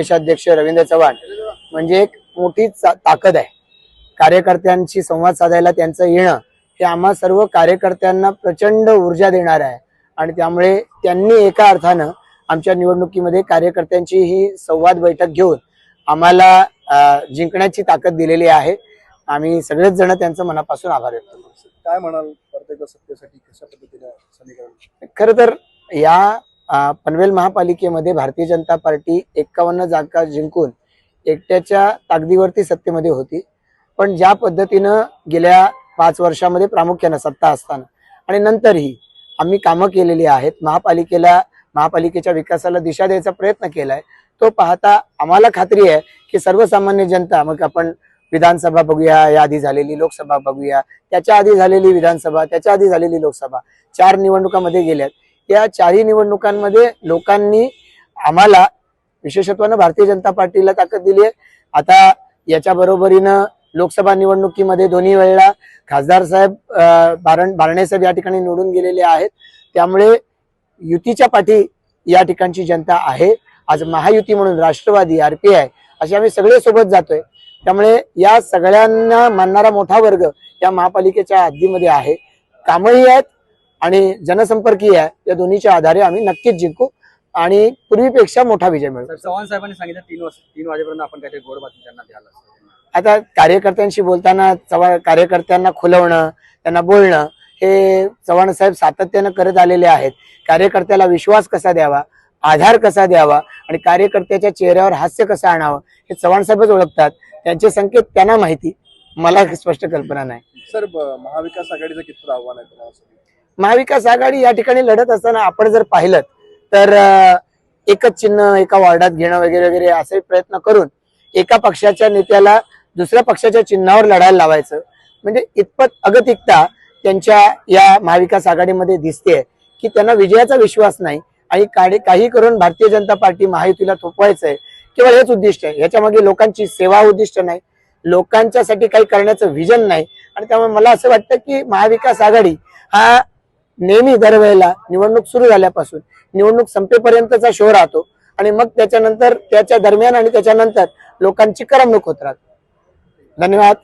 प्रदेशाध्यक्ष रवींद्र चव्हाण म्हणजे एक मोठी ताकद आहे. कार्यकर्त्यांशी संवाद साधायला त्यांचं येणं हे आम्हा सर्व कार्यकर्त्यांना प्रचंड ऊर्जा देणार आहे. आणि त्यामुळे त्यांनी एका अर्थानं आमच्या निवडणुकीमध्ये कार्यकर्त्यांची ही संवाद बैठक घेऊन आम्हाला जिंकण्याची ताकद दिलेली आहे. आम्ही सगळेच जण त्यांचं मनापासून आभार व्यक्त करतो. काय म्हणाल प्रत्येक सत्तेसाठी? कशा पद्धतीने समीकरण? खर तर या पनवेल महापालिकेमध्ये भारतीय जनता पार्टी एक्कावन्न जागा जिंकून एकट्याच्या ताकदीवरती सत्तेमध्ये होती. पण ज्या पद्धतीनं गेल्या पाच वर्षामध्ये प्रामुख्यानं सत्ता असताना आणि नंतरही आम्ही कामं केलेली आहेत महापालिकेला महापालिकेच्या विकासाला दिशा द्यायचा प्रयत्न केलाय तो पाहता आम्हाला खात्री आहे की सर्वसामान्य जनता मग आपण विधानसभा बघूया या आधी झालेली लोकसभा बघूया त्याच्या आधी झालेली विधानसभा त्याच्या आधी झालेली लोकसभा चार निवडणुकामध्ये गेल्यात. या चारही निवडणुकांमध्ये लोकांनी आम्हाला विशेषत्वानं भारतीय जनता पार्टीला ताकद दिली आहे. आता याच्या बरोबरीनं लोकसभा निवडणुकीमध्ये दोन्ही वेळेला खासदार साहेब बारण बारणे साहेब या ठिकाणी निवडून गेलेले आहेत. त्यामुळे युतीच्या पाठी या ठिकाणची जनता आहे. आज महायुती म्हणून राष्ट्रवादी आरपीआय असे आम्ही सगळे सोबत जातोय. त्यामुळे या सगळ्यांना मानणारा मोठा वर्ग या महापालिकेच्या हद्दीमध्ये आहे. कामही आहेत आणि जनसंपर्कही आहे या दोन्हीच्या आधारे आम्ही नक्कीच जिंकू. आणि पूर्वीपेक्षा मोठा विजय मिळू तर चव्हाण साहेबांनी सांगितलं तीन वाज तीन वाजेपर्यंत आपण काहीतरी गोड बातमी त्यांना द्यायला आता कार्यकर्त्यांशी बोलताना चव्हाण कार्यकर्त्यांना खुलवणं त्यांना बोलणं हे चव्हाण साहेब सातत्यानं करत आलेले आहेत. कार्यकर्त्याला विश्वास कसा द्यावा आधार कसा द्यावा आणि कार्यकर्त्याच्या चेहऱ्यावर हास्य कसं आणावं हे चव्हाण साहेबच ओळखतात. त्यांचे संकेत त्यांना माहिती. मला स्पष्ट कल्पना नाही. सर महाविकास आघाडीचं कितपत आव्हान आहे महाविकास आघाडी या ठिकाणी लढत असताना आपण जर पाहिलं तर एकच चिन्ह एका वॉर्डात घेणं वगैरे वगैरे असे प्रयत्न करून एका पक्षाच्या नेत्याला दुसऱ्या पक्षाच्या चिन्हावर लढायला लावायचं. म्हणजे इतपत अगतिकता त्यांच्या या महाविकास आघाडीमध्ये दिसते की त्यांना विजयाचा विश्वास नाही आणि काडी- काही करून भारतीय जनता पार्टी महायुतीला थोपवायचंय. केवळ हेच उद्दिष्ट आहे. याच्या मागे लोकांची सेवा उद्दिष्ट नाही. लोकांच्यासाठी काही करण्याचं विजन नाही. आणि त्यामुळे मला असं वाटतं की महाविकास आघाडी हा नेहमी दरवेळेला निवडणूक सुरू झाल्यापासून निवडणूक संपेपर्यंतचा शो राहतो आणि मग त्याच्यानंतर त्याच्या दरम्यान आणि त्याच्यानंतर लोकांची करमणूक होत राहते. धन्यवाद.